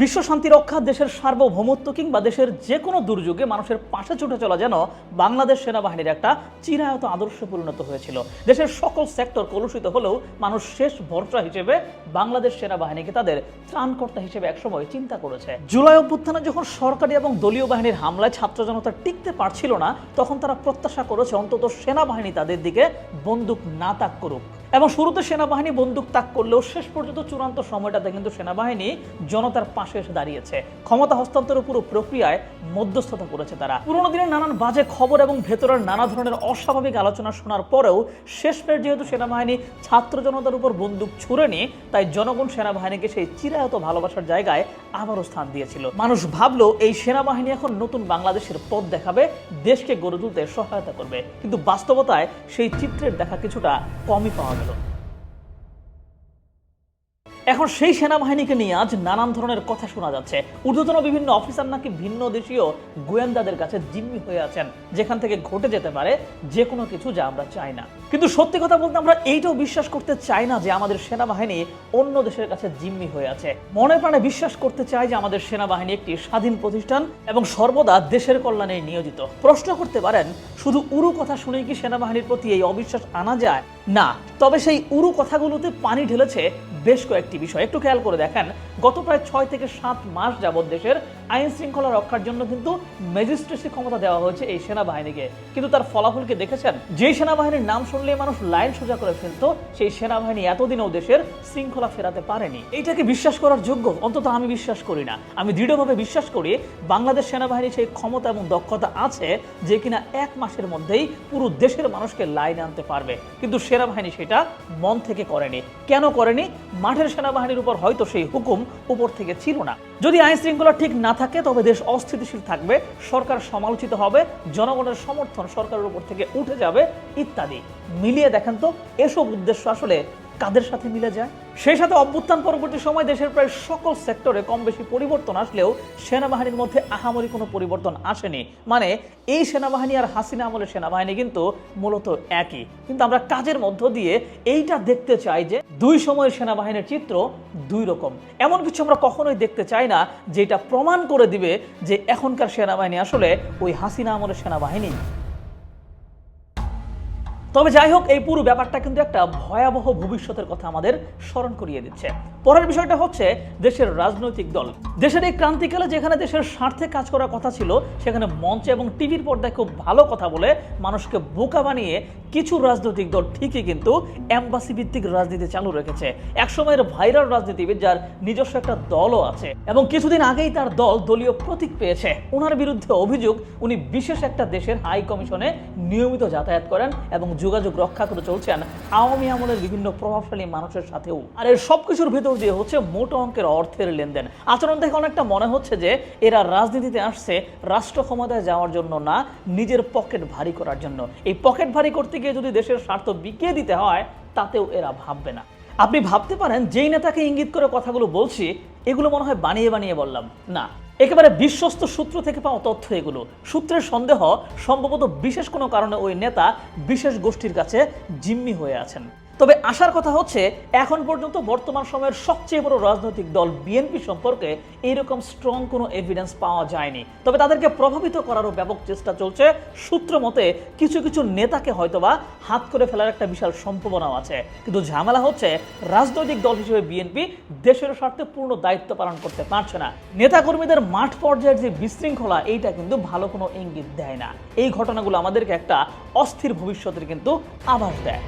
বিশ্ব শান্তি রক্ষা দেশের সার্বভৌমত্ব কিংবা দেশের যে কোনো দুর্যোগে মানুষের পাশে ছুটে চলা যেন বাংলাদেশ সেনাবাহিনীর একটা চিরায়ত আদর্শে পরিণত হয়েছিল। দেশের সকল সেক্টর কলুষিত হলেও মানুষ শেষ ভরসা হিসেবে বাংলাদেশ সেনাবাহিনীকে তাদের ত্রাণকর্তা হিসেবে একসময় চিন্তা করেছে। জুলাই অভ্যুত্থানে যখন সরকারি এবং দলীয় বাহিনীর হামলায় ছাত্র জনতা টিকতে পারছিল না, তখন তারা প্রত্যাশা করেছে অন্তত সেনাবাহিনী তাদের দিকে বন্দুক না তাক করুক। এবং শুরুতে সেনাবাহিনী বন্দুক তাক করলেও শেষ পর্যন্ত চূড়ান্ত সময়টাতে কিন্তু সেনাবাহিনী জনতার পাশে এসে দাঁড়িয়েছে। ক্ষমতা হস্তান্তরের পুরো প্রক্রিয়ায় মধ্যস্থতা করেছে তারা। পুরোনো দিনের নানান বাজে খবর এবং ভেতরের নানা ধরনের অস্বাভাবিক আলোচনা শোনার পরেও শেষমেশ যেহেতু সেনাবাহিনী ছাত্র জনতার উপর বন্দুক ছুড়েনি, তাই জনগণ সেনাবাহিনীকে সেই চিরায়ত ভালোবাসার জায়গায় আবারও স্থান দিয়েছিল। মানুষ ভাবলো, এই সেনাবাহিনী এখন নতুন বাংলাদেশের পথ দেখাবে, দেশকে গড়ে তুলতে সহায়তা করবে। কিন্তু বাস্তবতায় সেই চিত্রের দেখা কিছুটা কমই পাওয়া গেল এখন সেই সেনাবাহিনীকে নিয়ে আজ নানান ধরনের কথা শোনা যাচ্ছে। ঊর্ধ্বতন বিভিন্ন অফিসার নাকি ভিন্ন দেশীয় গোয়েন্দাদের কাছে জিম্মি হয়ে আছেন। যেখান থেকে ঘটে যেতে পারে যে কোনো কিছু যা আমরা চাই না। কিন্তু সত্যি কথা বলতে আমরা এইটাও বিশ্বাস করতে চাই না যে আমাদের সেনাবাহিনী অন্য দেশের কাছে জিম্মি হয়ে আছে। মনে প্রাণে বিশ্বাস করতে চাই যে আমাদের সেনাবাহিনী একটি স্বাধীন প্রতিষ্ঠান এবং সর্বদা দেশের কল্যাণে নিয়োজিত। প্রশ্ন করতে পারেন, শুধু উরু কথা শুনেই কি সেনাবাহিনীর প্রতি এই অবিশ্বাস আনা যায়? না, তবে সেই উরু কথাগুলোতে পানি ঢেলেছে বেশ কয়েকটি বিষয়। একটু খেয়াল করে দেখেন, গত প্রায় ছয় থেকে সাত মাস যাবৎ দেশের আইন শৃঙ্খলা রক্ষার জন্য কিন্তু ম্যাজিস্ট্রেসি ক্ষমতা দেওয়া হয়েছে এই সেনাবাহিনীকে। কিন্তু তার ফলাফল কি দেখেছেন? যে সেনাবাহিনীর নাম শুনলে মানুষ লাইন সোজা করে ফেলতো, সেই সেনাবাহিনী এতদিনও দেশের শৃঙ্খলা ফেরাতে পারেনি। এইটাকে বিশ্বাস করার যোগ্য? অন্তত আমি বিশ্বাস করি না। আমি দৃঢ়ভাবে বিশ্বাস করি, বাংলাদেশ সেনাবাহিনীর সেই ক্ষমতা এবং দক্ষতা আছে যে কিনা এক মাসের মধ্যেই পুরো দেশের মানুষকে লাইনে আনতে পারবে। কিন্তু সেনাবাহিনী সেটা মন থেকে করেনি। কেন করেনি? মাঠের সেনাবাহিনীর উপর হয়তো সেই হুকুম উপর থেকে ছিল না। যদি আইন শৃঙ্খলা ঠিক না থাকে, তবে দেশ অস্থিতিশীল থাকবে, সরকার সমালোচিত হবে, জনগণের সমর্থন সরকারের উপর থেকে উঠে যাবে, ইত্যাদি। মিলিয়ে দেখেন তো, এসব উদ্দেশ্য আসলে কাদের সাথে মিলে যায়? সেই সাথে অভ্যুত্থান পরবর্তী সময় দেশের প্রায় সকল সেক্টরে কম বেশি পরিবর্তন আসলেও সেনাবাহিনীর মধ্যে আহামরি কোনো পরিবর্তন আসেনি। মানে এই সেনাবাহিনী আর হাসিনা আমলের সেনাবাহিনী কিন্তু মূলত একই। কিন্তু আমরা কাজের মধ্য দিয়ে এইটা দেখতে চাই যে, দুই সময়ের সেনাবাহিনীর চিত্র দুই রকম। এমন কিছু আমরা কখনোই দেখতে চাই না, যেটা প্রমাণ করে দিবে যে এখনকার সেনাবাহিনী আসলে ওই হাসিনা আমলের সেনাবাহিনী তবে যাই হোক, এই পুরো ব্যাপারটা কিন্তু একটা ভয়াবহ ভবিষ্যতের কথা আমাদের স্মরণ করিয়ে দিচ্ছে। পরের বিষয়টা হচ্ছে দেশের রাজনৈতিক দল। দেশের এই ক্রান্তিকালে যেখানে দেশের স্বার্থে কাজ করার কথা ছিল, সেখানে মঞ্চে এবং টিভির পর্দায় খুব ভালো কথা বলে মানুষকে বোকা বানিয়ে কিছু রাজনৈতিক দল ঠিকই কিন্তু অ্যাম্বাসি ভিত্তিক রাজনীতি চালু রেখেছে। একসময়ের ভাইরাল রাজনীতিবিদ যার নিজস্ব একটা দলও আছে এবং কিছুদিন আগেই তার দল দলীয় প্রতীক পেয়েছে। ওনার বিরুদ্ধে অভিযোগ, উনি বিশেষ একটা দেশের হাই কমিশনে নিয়মিত যাতায়াত করেন এবং যোগাযোগ রক্ষা করে চলছেন আওয়ামী আমলের বিভিন্ন প্রভাবশালী মানুষের সাথেও। আর এর সবকিছুর ভেতর দিয়ে হচ্ছে মোটো অঙ্কের অর্থের লেনদেন। আচরণ থেকে অনেকটা মনে হচ্ছে যে এরা রাজনীতিতে আসছে, রাষ্ট্র ক্ষমতায় যাওয়ার জন্য না, নিজের পকেট ভারী করার জন্য। এই পকেট ভারী করতে গিয়ে যদি দেশের স্বার্থ বিকিয়ে দিতে হয়, তাতেও এরা ভাববে না। আপনি ভাবতে পারেন, যেই নেতাকে ইঙ্গিত করে কথাগুলো বলছি, এগুলো মনে হয় বানিয়ে বানিয়ে বললাম। না, একেবারে বিশ্বস্ত সূত্র থেকে পাওয়া তথ্য এগুলো। সূত্রের সন্দেহ সম্ভবত বিশেষ কোনো কারণে ওই নেতা বিশেষ গোষ্ঠীর কাছে জিম্মি হয়ে আছেন। তবে আসার কথা হচ্ছে, এখন পর্যন্ত বর্তমান সময়ের সবচেয়ে বড় রাজনৈতিক দল বিএনপি সম্পর্কে এইরকম স্ট্রং কোনো এভিডেন্স পাওয়া যায়নি। তবে তাদেরকে প্রভাবিত করারও ব্যাপক চেষ্টা চলছে। সূত্র মতে, কিছু কিছু নেতাকে হয়তোবা হাত করে ফেলার একটা বিশাল সম্ভাবনাও আছে। কিন্তু ঝামেলা হচ্ছে, রাজনৈতিক দল হিসেবে বিএনপি দেশের স্বার্থে পূর্ণ দায়িত্ব পালন করতে পারছে না। নেতাকর্মীদের মাঠ পর্যায়ের যে বিশৃঙ্খলা, এইটা কিন্তু ভালো কোনো ইঙ্গিত দেয় না। এই ঘটনাগুলো আমাদেরকে একটা অস্থির ভবিষ্যতের কিন্তু আভাস দেয়।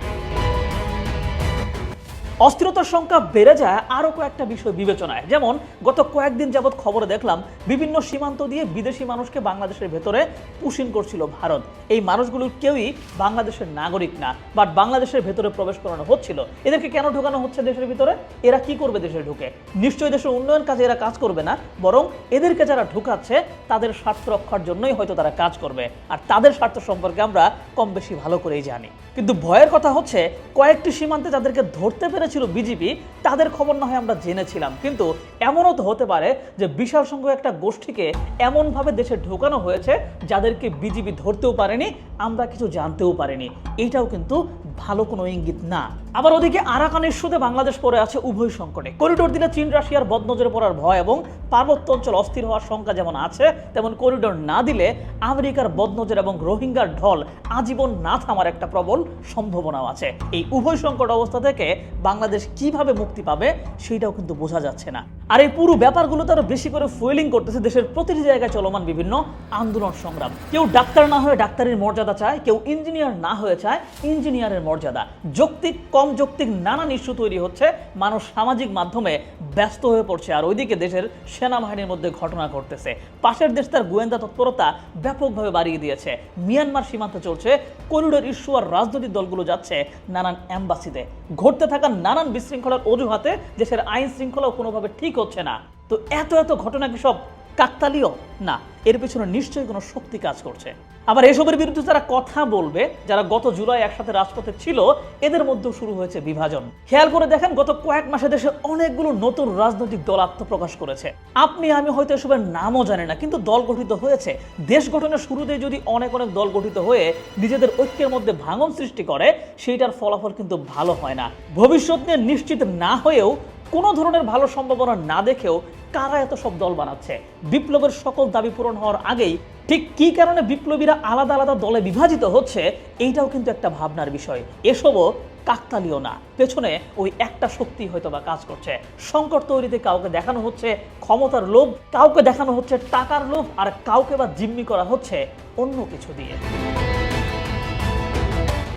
অস্থিরতার সংখ্যা বেড়ে যায় আরও কয়েকটা বিষয় বিবেচনায়। যেমন, গত কয়েকদিন যাবৎ খবরে দেখলাম, বিভিন্ন সীমান্ত দিয়ে বিদেশি মানুষকে বাংলাদেশের ভেতরে পুশিন করছিল ভারত। এই মানুষগুলোর কেউই বাংলাদেশের নাগরিক না, বাট বাংলাদেশের ভেতরে প্রবেশ করানো হচ্ছিল। এদেরকে কেন ঢোকানো হচ্ছে দেশের ভিতরে? এরা কি করবে দেশে ঢুকে? নিশ্চয়ই দেশের উন্নয়ন কাজে এরা কাজ করবে না, বরং এদেরকে যারা ঢুকাচ্ছে, তাদের স্বার্থ রক্ষার জন্যই হয়তো তারা কাজ করবে। আর তাদের স্বার্থ সম্পর্কে আমরা কম বেশি ভালো করেই জানি। কিন্তু ভয়ের কথা হচ্ছে, কয়েকটি সীমান্তে যাদেরকে ধরতে পেরেছিল বিজেপি তাদের খবর না হয় আমরা জেনেছিলাম। কিন্তু এমনও তো হতে পারে যে বিশাল সংখ্যক একটা গোষ্ঠীকে এমনভাবে দেশে ঢোকানো হয়েছে যাদেরকে বিজেপি ধরতেও পারেনি, আমরা কিছু জানতেও পারিনি। এইটাও কিন্তু ভালো কোনো ইঙ্গিত না। আবার ওদিকে আরাকান ইস্যুতে বাংলাদেশ পড়ে আছে উভয় সংকটে। করিডোর দিলে চীন, রাশিয়ার বদনজরে পড়ার ভয় এবং পার্বত্য অঞ্চল অস্থির হওয়ার শঙ্কা যেমন আছে, তেমন করিডোর না দিলে আমেরিকার বদনজর এবং রোহিঙ্গার ঢল আজীবন না থামার একটা প্রবল সম্ভাবনাও আছে। এই উভয় সংকট অবস্থা থেকে বাংলাদেশ কীভাবে মুক্তি পাবে সেটাও কিন্তু বোঝা যাচ্ছে না। আর এই পুরো ব্যাপারগুলো তারা বেশি করে ফুয়েলিং করতেছে দেশের প্রতিটি জায়গায় চলমান বিভিন্ন আন্দোলন সংগ্রাম। কেউ ডাক্তার না হয়ে ডাক্তারের মর্যাদা চায়, কেউ ইঞ্জিনিয়ার না হয়ে চায় ইঞ্জিনিয়ারের মর্যাদা। যৌক্তিক, কম যৌক্তিক নানান ইস্যু তৈরি হচ্ছে, মানুষ সামাজিক মাধ্যমে ব্যস্ত হয়ে পড়ছে। আর ওইদিকে দেশের সেনাবাহিনীর মধ্যে ঘটনা ঘটতেছে। পাশের দেশ তার গোয়েন্দা তৎপরতা ব্যাপকভাবে বাড়িয়ে দিয়েছে। মিয়ানমার সীমান্তে চলছে, করিডোর ইস্যু আর রাজনৈতিক দলগুলো যাচ্ছে নানান অ্যাম্বাসিতে ঘটতে থাকা নানান বিশৃঙ্খলার অজুহাতে দেশের আইন শৃঙ্খলাও কোনোভাবে ঠিক হচ্ছে না। তো এত এত ঘটনা কি সব কাকতালীয়? না, এর পেছনে নিশ্চয়ই কোনো শক্তি কাজ করছে। আবার এসবের বিরুদ্ধে যারা কথা বলবে, যারা গত জুলাই একসাথে রাজপথে ছিল, এদের মধ্যেও শুরু হয়েছে বিভাজন। খেয়াল করে দেখেন, গত কয়েক মাসে দেশে অনেকগুলো নতুন রাজনৈতিক দল আত্মপ্রকাশ করেছে। আপনি, আমি হয়তো এসবের নামও জানি না, কিন্তু দল গঠিত হয়েছে। দেশ গঠনের শুরুতে যদি অনেক অনেক দল গঠিত হয়ে নিজেদের ঐক্যের মধ্যে ভাঙন সৃষ্টি করে, সেইটার ফলাফল কিন্তু ভালো হয় না। ভবিষ্যৎ নিয়ে নিশ্চিত না হয়েও কোনো ধরনের ভালো সম্ভাবনা না দেখেও কারা এত সব দল বানাচ্ছে? বিপ্লবের সকল দাবি পূরণ হওয়ার আগেই ঠিক কি কারণে বিপ্লবীরা আলাদা আলাদা দলে বিভাজিত হচ্ছে, এইটাও কিন্তু একটা ভাবনার বিষয়। এসবও কাকতালীয় না। পেছনে ওই একটা শক্তি হয়তো বা কাজ করছে। সংকট তৈরিতে কাউকে দেখানো হচ্ছে ক্ষমতার লোভ, কাউকে দেখানো হচ্ছে টাকার লোভ, আর কাউকে বা জিম্মি করা হচ্ছে অন্য কিছু দিয়ে।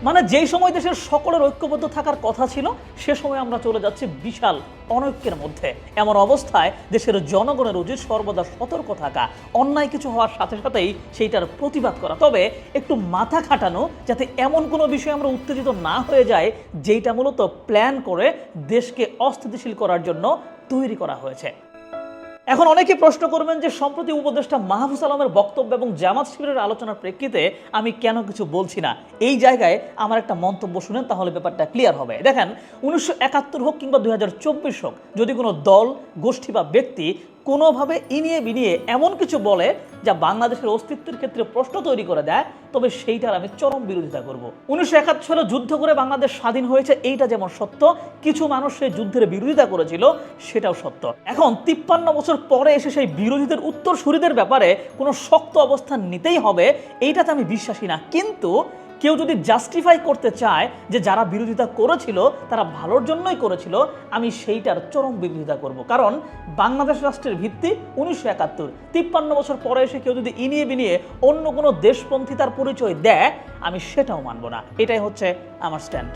মানে যেই সময় দেশের সকলের ঐক্যবদ্ধ থাকার কথা ছিল, সে সময় আমরা চলে যাচ্ছি বিশাল অনৈক্যের মধ্যে। এমন অবস্থায় দেশের জনগণের উচিত সর্বদা সতর্ক থাকা, অন্যায় কিছু হওয়ার সাথে সাথেই সেইটার প্রতিবাদ করা। তবে একটু মাথা খাটানো, যাতে এমন কোনো বিষয়ে আমরা উত্তেজিত না হয়ে যায় যেইটা মূলত প্ল্যান করে দেশকে অস্থিতিশীল করার জন্য তৈরি করা হয়েছে। এখন অনেকে প্রশ্ন করবেন যে সম্প্রতি উপদেষ্টা মাহফুজ আলমের বক্তব্য এবং জামাত শিবিরের আলোচনার প্রেক্ষিতে আমি কেন কিছু বলছি না? এই জায়গায় আমার একটা মন্তব্য শুনেন, তাহলে ব্যাপারটা ক্লিয়ার হবে। দেখেন, উনিশশো একাত্তর হোক কিংবা দুই হাজার চব্বিশ হোক, যদি কোনো দল, গোষ্ঠী বা ব্যক্তি কোনোভাবে ইনিয়ে বিনিয়ে এমন কিছু বলে যা বাংলাদেশের অস্তিত্বের ক্ষেত্রে প্রশ্ন তৈরি করে দেয়, তবে সেইটার আমি চরম বিরোধিতা করব। উনিশশো একাত্তর সালে যুদ্ধ করে বাংলাদেশ স্বাধীন হয়েছে, এইটা যেমন সত্য, কিছু মানুষ সেই যুদ্ধের বিরোধিতা করেছিল, সেটাও সত্য। এখন তিপ্পান্ন বছর পরে এসে সেই বিরোধীদের উত্তরসূরিদের ব্যাপারে কোনো শক্ত অবস্থান নিতেই হবে, এইটাতে আমি বিশ্বাসী না। কিন্তু কেউ যদি জাস্টিফাই করতে চায় যে যারা বিরোধিতা করেছিল, তারা ভালোর জন্যই করেছিল, আমি সেইটার চরম বিরোধিতা করব। কারণ বাংলাদেশ রাষ্ট্রের ভিত্তি উনিশশো একাত্তর। তিপ্পান্ন বছর পরে এসে কেউ যদি ইনিয়ে বিনিয়ে অন্য কোনো দেশপন্থী তার পরিচয় দেয়, আমি সেটাও মানব না। এটাই হচ্ছে আমার স্ট্যান্ড